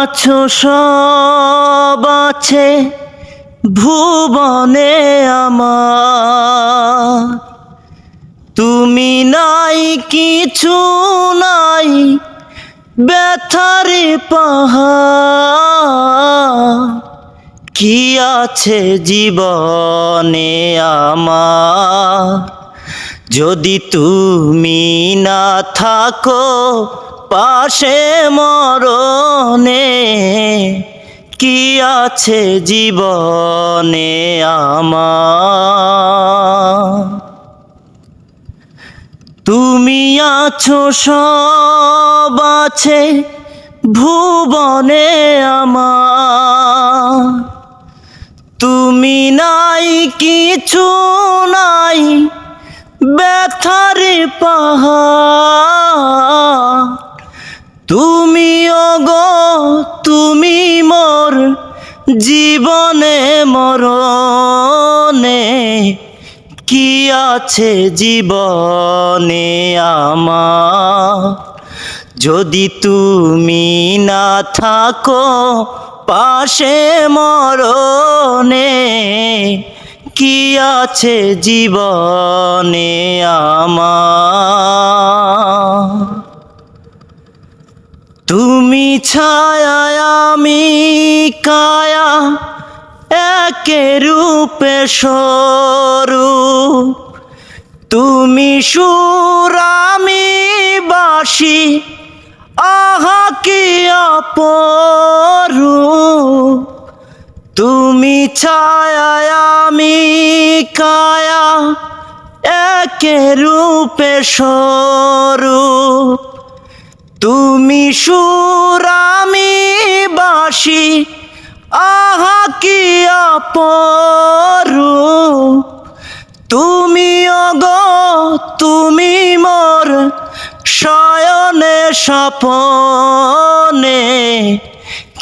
আছো সব আছে ভুবনে আমার। তুমি নাই, কিছু নাই, ব্যথারে পাহাড়। কি আছে জীবনে আমার? যদি তুমি না থাকো পাশে মরণে, কি আছে জীবনে আমার? তুমি আছো, সব আছে ভুবনে আমার। তুমি নাই, কিছু নাই তুমি গো তুমি মোর জীবনে মরণে। কি আছে জীবনে আমার? যদি তুমি না থাকো পাশে মরণে, কি আছে জীবনে আমার? ছায়া আমি কায়া একে রূপে সরু তুমি সুর আমি বাসি আহা কি আপরু তুমি ছায়া আমি কায়া একে রূপে স্বরূপ। তুমি সুর আমি বাসি, আহা কি আপরু তুমি অগ, তুমি মোর শয়নে স্বপনে,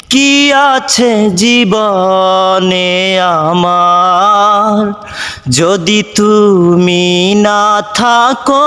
কি আছে জীবনে আমার? যদি তুমি না থাকো